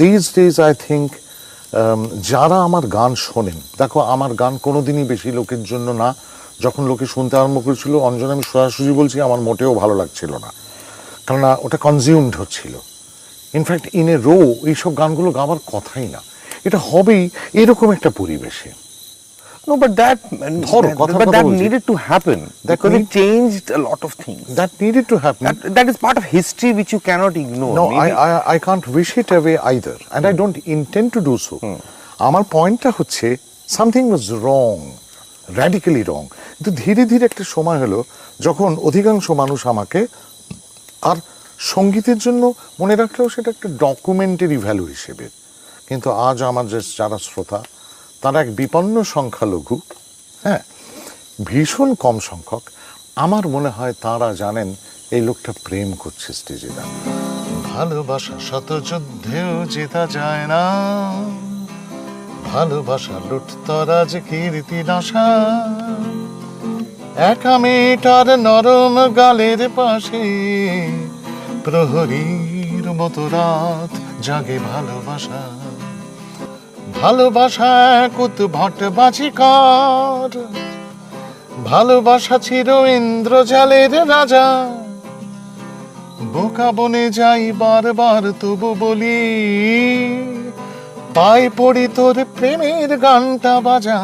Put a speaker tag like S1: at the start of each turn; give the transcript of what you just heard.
S1: These days I think যারা আমার গান শোনেন, দেখো, আমার গান কোনোদিনই বেশি লোকের জন্য না। যখন লোকে শুনতে আরম্ভ করেছিল, অঞ্জন, আমি সরাসরি বলছি, আমার মোটেও ভালো লাগছিল না। কেননা, ওটা কনজিউমড হচ্ছিল। ইনফ্যাক্ট ইন এ রো এইসব গানগুলো গাওয়ার কথাই না। এটা হবেই এরকম একটা পরিবেশে।
S2: No, but that,
S1: ধরো, কথার
S2: but that needed to happen
S1: That
S2: because
S1: need-
S2: it changed a lot of things.
S1: That needed to happen.
S2: That, that is part of history which you cannot ignore.
S1: No, I, I, I can't wish it away either, and hmm. I don't intend to do so. আমার পয়েন্টটা হচ্ছে something ওয়াজ রং radically রং কিন্তু ধীরে ধীরে একটা সময় হলো যখন অধিকাংশ মানুষ আমাকে আর সঙ্গীতের জন্য মনে রাখলেও সেটা একটা ডকুমেন্টারি ভ্যালু হিসেবে কিন্তু আজ আমার যে যারা শ্রোতা তারা এক বিপন্ন সংখ্যালঘু হ্যাঁ ভীষণ কম সংখ্যক। আমার মনে হয় তারা জানেন এই লোকটা প্রেম করছে স্টেজে ভালোবাসা শত যুদ্ধেও জেতা যায় না। ভালোবাসা লুটতরাজ কীর্তি নাশা। একা মেয়েটার নরম গালের পাশে প্রহরীর মতো রাত জাগে ভালোবাসা। ভালোবাসা কুত ভট বাজিকর। ভালোবাসা ছিল ইন্দ্রজালের রাজা। বোকা বনে যাই বারবার, তবু বলি, পায়ে পড়ি তোর প্রেমের গানটা বাজা।